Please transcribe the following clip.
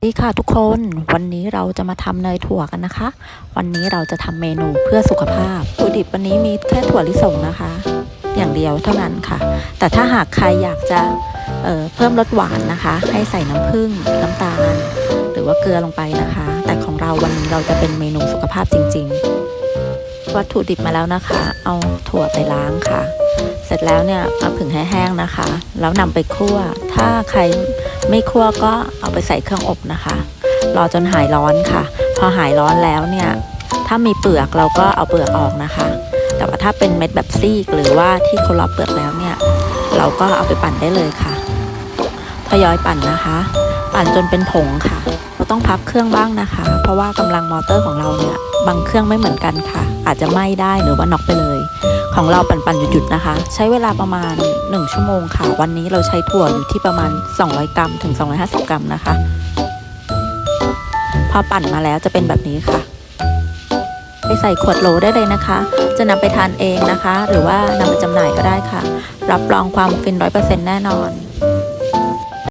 สวัสดีค่ะทุกคนวันนี้เราจะมาทำเนยถั่วกันนะคะ วันนี้เราจะทำเมนูเพื่อสุขภาพวัตถุดิบวันนี้มีแค่ถั่วลิสงนะคะ อย่างเดียวเท่านั้นค่ะ แต่ถ้าหากใครอยากจะเเพิ่มรสหวานนะคะ ให้ใส่น้ำผึ้งน้ำตาล หรือว่าเกลือลงไปนะคะ แต่ของเราวันนี้เราจะเป็นเมนูสุขภาพจริง ๆ วัตถุดิบมาแล้วนะคะ เอาถั่วไปล้างค่ะ เสร็จแล้วเนี่ยเอาผึ่งให้แห้งนะคะ แล้วนำไปคั่วถ้าใคร ไม่คั่วก็เอาไปใส่เครื่องอบนะคะ รอจนหายร้อนค่ะ พอหายร้อนแล้วเนี่ย ถ้ามีเปลือกเราก็เอาเปลือกออกนะคะ แต่ว่าถ้าเป็นเม็ดแบบซีกหรือว่าที่เขาลอบเปลือกแล้วเนี่ย เราก็เอาไปปั่นได้เลยค่ะ ทยอยปั่นนะคะ ปั่นจนเป็นผงค่ะ เราต้องพักเครื่องบ้างนะคะ เพราะว่ากำลังมอเตอร์ของเราเนี่ย บางเครื่องไม่เหมือนกันค่ะ อาจจะไหม้ได้หรือว่าน็อกไปเลย ของเราปั่นๆหยุดๆนะคะ ใช้เวลาประมาณ 1 ชั่วโมงค่ะ วันนี้เราใช้ถั่วอยู่ที่ประมาณ 200 กรัมถึง 250 กรัมนะคะ พอปั่นมาแล้วจะเป็นแบบนี้ค่ะ ไปใส่ขวดโหลได้เลยนะคะ จะนำไปทานเองนะคะ หรือว่านำไปจำหน่ายก็ได้ค่ะ รับรองความฟิน100%แน่นอน